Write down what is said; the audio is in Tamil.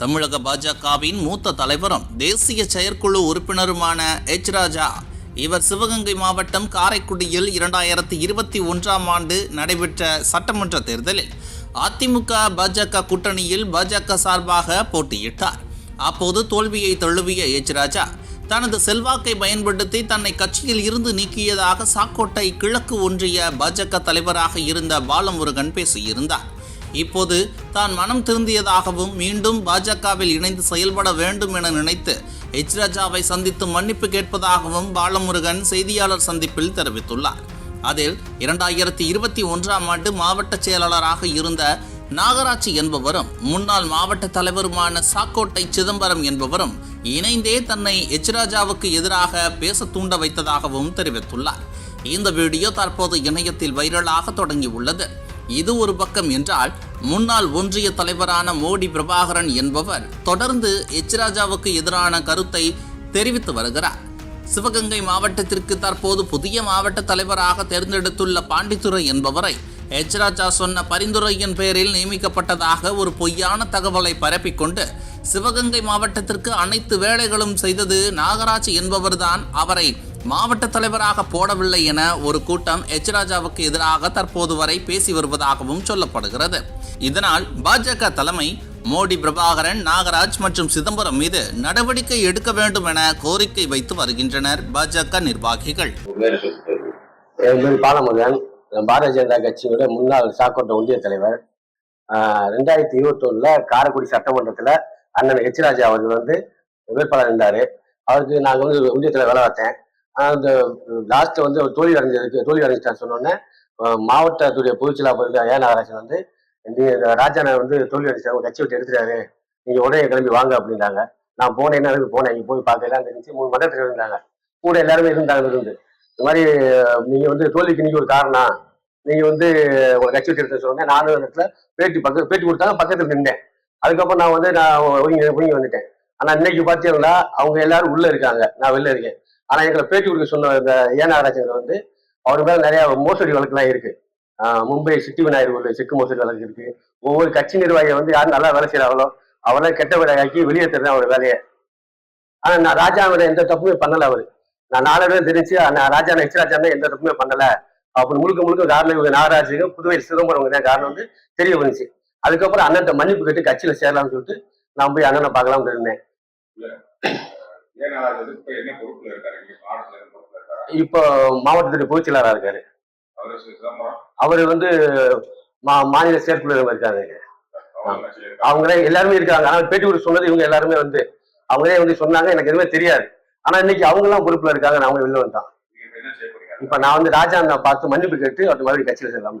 தமிழக பாஜகவின் மூத்த தலைவரும் தேசிய செயற்குழு உறுப்பினருமான எச் ராஜா. இவர் சிவகங்கை மாவட்டம் காரைக்குடியில் இரண்டாயிரத்தி இருபத்தி ஒன்றாம் ஆண்டு நடைபெற்ற சட்டமன்ற தேர்தலில் அதிமுக பாஜக கூட்டணியில் பாஜக சார்பாக போட்டியிட்டார். அப்போது தோல்வியை தழுவிய எச் ராஜா தனது செல்வாக்கை பயன்படுத்தி தன்னை கட்சியில் இருந்து நீக்கியதாக சாக்கோட்டை கிழக்கு ஒன்றிய பாஜக தலைவராக இருந்த பாலமுருகன் பேசியிருந்தார். இப்போது தான் மனம் திருந்தியதாகவும் மீண்டும் பாஜகவில் இணைந்து செயல்பட வேண்டும் என நினைத்து எச் ராஜாவை சந்தித்து மன்னிப்பு கேட்பதாகவும் பாலமுருகன் செய்தியாளர் சந்திப்பில் தெரிவித்துள்ளார். அதில் இரண்டாயிரத்தி இருபத்தி ஒன்றாம் ஆண்டு மாவட்ட செயலாளராக இருந்த நாகராட்சி என்பவரும் முன்னாள் மாவட்ட தலைவருமான சாக்கோட்டை சிதம்பரம் என்பவரும் இணைந்தே தன்னை எச் ராஜாவுக்கு எதிராக பேச தூண்ட வைத்ததாகவும் தெரிவித்துள்ளார். இந்த வீடியோ தற்போது இணையத்தில் வைரலாக தொடங்கியுள்ளது. இது ஒரு பக்கம் என்றால் முன்னாள் ஒன்றிய தலைவரான மோடி பிரபாகரன் என்பவர் தொடர்ந்து எச் ராஜாவுக்கு எதிரான கருத்தை தெரிவித்து வருகிறார். சிவகங்கை மாவட்டத்திற்கு தற்போது புதிய மாவட்ட தலைவராக தேர்ந்தெடுத்துள்ள பாண்டித்துரை என்பவரை எச் ராஜா சொன்ன பரிந்துரையின் பேரில் நியமிக்கப்பட்டதாக ஒரு பொய்யான தகவலை பரப்பிக்கொண்டு சிவகங்கை மாவட்டத்திற்கு அனைத்து வேலைகளும் செய்தது நாகராஜ் என்பவர்தான் அவரை மாவட்ட தலைவராக போடவில்லை என ஒரு கூட்டம் எச் ராஜாவுக்கு எதிராக தற்போது வரை பேசி வருவதாகவும் சொல்லப்படுகிறது. இதனால் பாஜக தலைமை மோடி பிரபாகரன் நாகராஜ் மற்றும் சிதம்பரம் மீது நடவடிக்கை எடுக்க வேண்டும் என கோரிக்கை வைத்து வருகின்றனர் பாஜக நிர்வாகிகள். என் பாலமுருகன் பாரதிய ஜனதா கட்சியோட முன்னாள் சாக்கோட்டை ஒன்றிய தலைவர் ரெண்டாயிரத்தி இருபத்தொன்னுல காரைக்குடி சட்டமன்றத்துல அண்ணன் எச் ராஜா அவர்கள் வந்து வேட்பாளர் இருந்தாரு. அவருக்கு நாங்க வந்து ஒன்றிய வேலை பார்த்தேன் அந்த லாஸ்ட் வந்து அவர் தோல்வி அடைஞ்சதுக்கு தோல்வி அடைஞ்சிட்டான்னு சொன்னோன்னே மாவட்டத்துடைய பொதுச்செயலாளர் இருந்த ஏ. நாகராஜன் வந்து நீங்க இந்த ராஜானை வந்து தோல்வி அடைஞ்சாரு கட்சி விட்டு எடுத்துட்டாரு நீங்க உடனே கிளம்பி வாங்க அப்படின்னாங்க. நான் போனேன் என்ன போனேன் இங்க போய் பார்க்கலாம் தெரிஞ்சு இருந்துச்சு மூணு மண்டலத்தில் இருந்தாங்க கூட எல்லாருமே இருந்தாங்க இருந்து. இந்த மாதிரி நீங்க வந்து தோல்விக்கு நீங்க ஒரு காரணம். நீங்க வந்து உங்க கட்சி விட்டு எடுத்து சொன்னேன் நானும் இடத்துல பேட்டி பக்கத்து பேட்டி கொடுத்தாங்க பக்கத்துல நின்றேன். அதுக்கப்புறம் நான் வந்து நான் ஒதுங்கி ஒதுங்கி வந்துட்டேன். ஆனா இன்னைக்கு பாத்தீங்கன்னா அவங்க எல்லாரும் உள்ள இருக்காங்க. நான் வெளில இருக்கேன். ஆனா எங்களை பேட்டி கொடுக்க சொன்ன இந்த ஏ நாகராஜன் வந்து அவர் மேல நிறைய மோசடி வழக்குலாம் இருக்கு. ஆஹ் மும்பை சிட்டி விநாயகர் உள்ள செக்கு மோசடி வழக்கு இருக்கு. ஒவ்வொரு கட்சி நிர்வாகியை வந்து யார் நல்லா வேலை செய்யறாங்களோ அவரை கெட்ட விடையாக்கி வெளியேற்றுறது அவரோட வேலையை. ஆனா நான் ராஜாவோட எந்த தப்புமே பண்ணல அவரு. நான் நாலு பேர் தெரிஞ்சு நான் ராஜா எச் ராஜா எந்த தப்புமே பண்ணல. அப்படி முழுக்க முழுக்க காரணம் இவங்க நாகராஜுக்கு புதுவை சிதம்பரம் தான் காரணம் வந்து தெரிய வந்துச்சு. அதுக்கப்புறம் அண்ணன் மன்னிப்பு கேட்டு கட்சியில சேரலாம்னு சொல்லிட்டு நான் போய் அண்ணனை பார்க்கலாம்னு இருந்தேன் ஏன்னா அது வந்து இப்ப என்ன பொறுப்புல இருக்காரு? இங்க மாவட்டத்துல என்ன பொறுப்புல இருக்காரு? இப்போ மாவட்டத்துடைய பொதுச் செயலாளரா இருக்காரு. அவரு சிதம்பரம் அவர் வந்து மா மாநில செயற்குழு இருக்காரு. அவங்களே எல்லாருமே இருக்காங்க. ஆனா பேட்டி கொடுத்து சொன்னது இவங்க எல்லாருமே வந்து அவங்களே வந்து சொன்னாங்க எனக்கு எதுவுமே தெரியாது. ஆனா இன்னைக்கு அவங்க எல்லாம் பொறுப்புல இருக்காங்க. நான் அவங்க வெளில நீங்க இப்ப நான் வந்து ராஜா பார்த்து மன்னிப்பு கேட்டு அது மாதிரி கட்சியில சேரலாம்